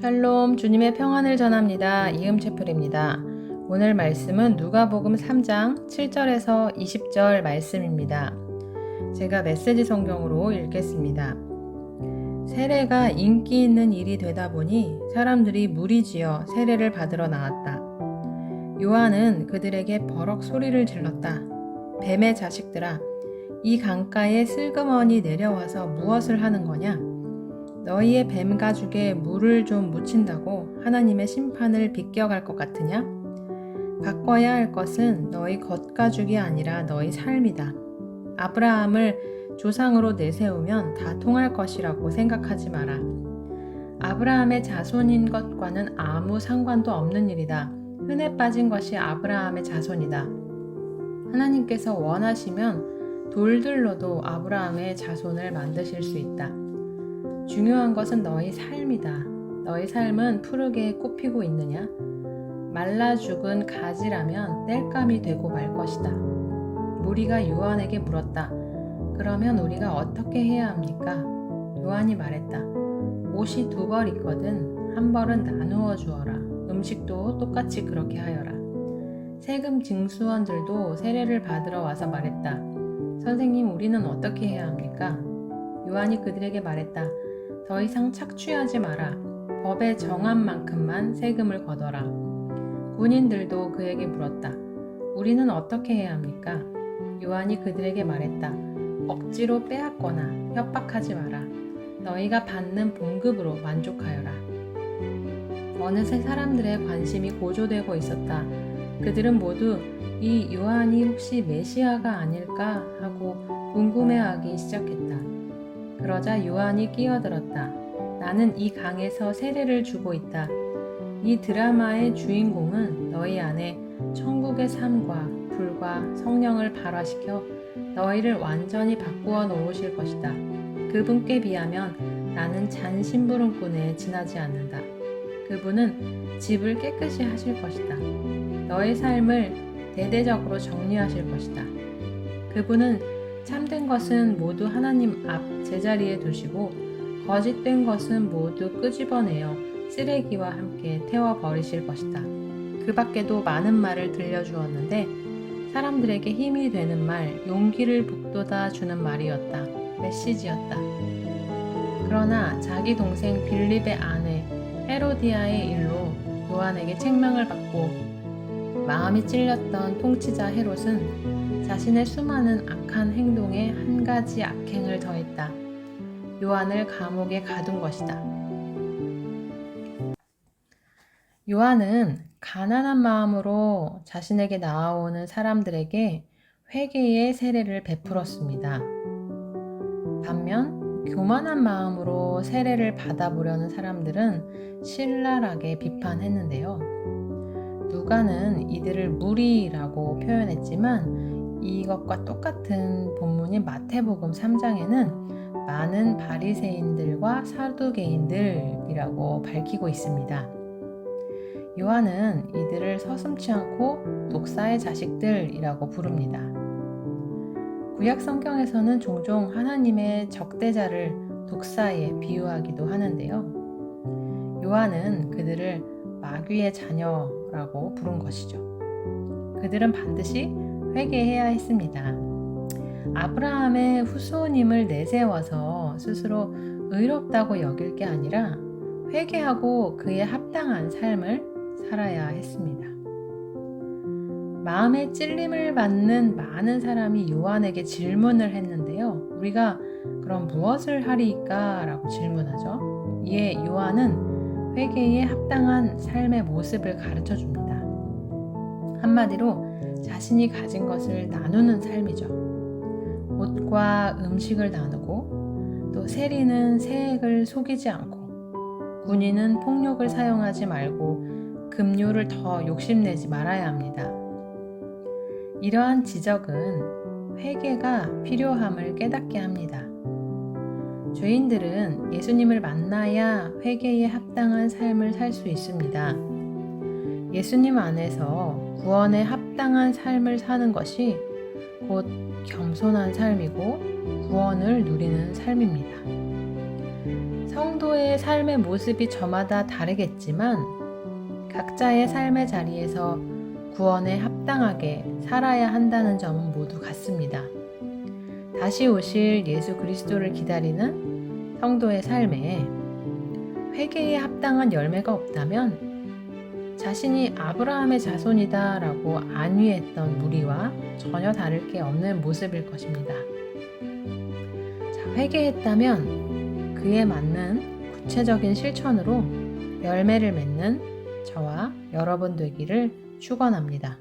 샬롬 주님의 평안을 전합니다. 이음 채플입니다. 오늘 말씀은 누가복음 3장 7절에서 20절 말씀입니다. 제가 메시지 성경으로 읽겠습니다. 세례가 인기 있는 일이 되다 보니 사람들이 무리지어 세례를 받으러 나왔다. 요한은 그들에게 버럭 소리를 질렀다. 뱀의 자식들아, 이 강가에 슬그머니 내려와서 무엇을 하는 거냐? 너희의 뱀 가죽에 물을 좀 묻힌다고 하나님의 심판을 비껴갈 것 같으냐? 바꿔야 할 것은 너희 겉가죽이 아니라 너희 삶이다. 아브라함을 조상으로 내세우면 다 통할 것이라고 생각하지 마라. 아브라함의 자손인 것과는 아무 상관도 없는 일이다. 흔해 빠진 것이 아브라함의 자손이다. 하나님께서 원하시면 돌들로도 아브라함의 자손을 만드실 수 있다. 중요한 것은 너희 삶이다. 너희 삶은 푸르게 꽃피고 있느냐? 말라 죽은 가지라면 땔감이 되고 말 것이다. 무리가 요한에게 물었다. 그러면 우리가 어떻게 해야 합니까? 요한이 말했다. 옷이 두 벌 있거든. 한 벌은 나누어 주어라. 음식도 똑같이 그렇게 하여라. 세금 징수원들도 세례를 받으러 와서 말했다. 선생님, 우리는 어떻게 해야 합니까? 요한이 그들에게 말했다. 더 이상 착취하지 마라. 법에 정한 만큼만 세금을 걷어라. 군인들도 그에게 물었다. 우리는 어떻게 해야 합니까? 요한이 그들에게 말했다. 억지로 빼앗거나 협박하지 마라. 너희가 받는 봉급으로 만족하여라. 어느새 사람들의 관심이 고조되고 있었다. 그들은 모두 이 요한이 혹시 메시아가 아닐까 하고 궁금해하기 시작했다. 그러자 요한이 끼어들었다. 나는 이 강에서 세례를 주고 있다. 이 드라마의 주인공은 너희 안에 천국의 삶과 불과 성령을 발화시켜 너희를 완전히 바꾸어 놓으실 것이다. 그분께 비하면 나는 잔심부름꾼에 지나지 않는다. 그분은 집을 깨끗이 하실 것이다. 너의 삶을 대대적으로 정리하실 것이다. 그분은 참된 것은 모두 하나님 앞 제자리에 두시고 거짓된 것은 모두 끄집어내어 쓰레기와 함께 태워 버리실 것이다. 그 밖에도 많은 말을 들려주었는데 사람들에게 힘이 되는 말, 용기를 북돋아 주는 말이었다. 메시지였다. 그러나 자기 동생 빌립의 아내 헤로디아의 일로 요한에게 책망을 받고 마음이 찔렸던 통치자 헤롯은 자신의 수많은 악한 행동에 한 가지 악행을 더했다. 요한을 감옥에 가둔 것이다. 요한은 가난한 마음으로 자신에게 나아오는 사람들에게 회개의 세례를 베풀었습니다. 반면 교만한 마음으로 세례를 받아보려는 사람들은 신랄하게 비판했는데요. 누가는 이들을 무리라고 표현했지만 이것과 똑같은 본문인 마태복음 3장에는 많은 바리새인들과 사두개인들이라고 밝히고 있습니다. 요한은 이들을 서슴치 않고 독사의 자식들이라고 부릅니다. 구약 성경에서는 종종 하나님의 적대자를 독사에 비유하기도 하는데요. 요한은 그들을 마귀의 자녀라고 부른 것이죠. 그들은 반드시 회개해야 했습니다. 아브라함의 후손임을 내세워서 스스로 의롭다고 여길 게 아니라 회개하고 그에 합당한 삶을 살아야 했습니다. 마음의 찔림을 받는 많은 사람이 요한에게 질문을 했는데요. 우리가 그럼 무엇을 하리까? 라고 질문하죠. 이에 요한은 회개에 합당한 삶의 모습을 가르쳐 줍니다. 한마디로 자신이 가진 것을 나누는 삶이죠. 옷과 음식을 나누고 또 세리는 세액을 속이지 않고 군인은 폭력을 사용하지 말고 급료를 더 욕심내지 말아야 합니다. 이러한 지적은 회개가 필요함을 깨닫게 합니다. 죄인들은 예수님을 만나야 회개에 합당한 삶을 살 수 있습니다. 예수님 안에서 구원에 합당한 삶을 사는 것이 곧 겸손한 삶이고 구원을 누리는 삶입니다. 성도의 삶의 모습이 저마다 다르겠지만 각자의 삶의 자리에서 구원에 합당하게 살아야 한다는 점은 모두 같습니다. 다시 오실 예수 그리스도를 기다리는 성도의 삶에 회개에 합당한 열매가 없다면 자신이 아브라함의 자손이다 라고 안위했던 무리와 전혀 다를 게 없는 모습일 것입니다. 자, 회개했다면 그에 맞는 구체적인 실천으로 열매를 맺는 저와 여러분 되기를 축원합니다.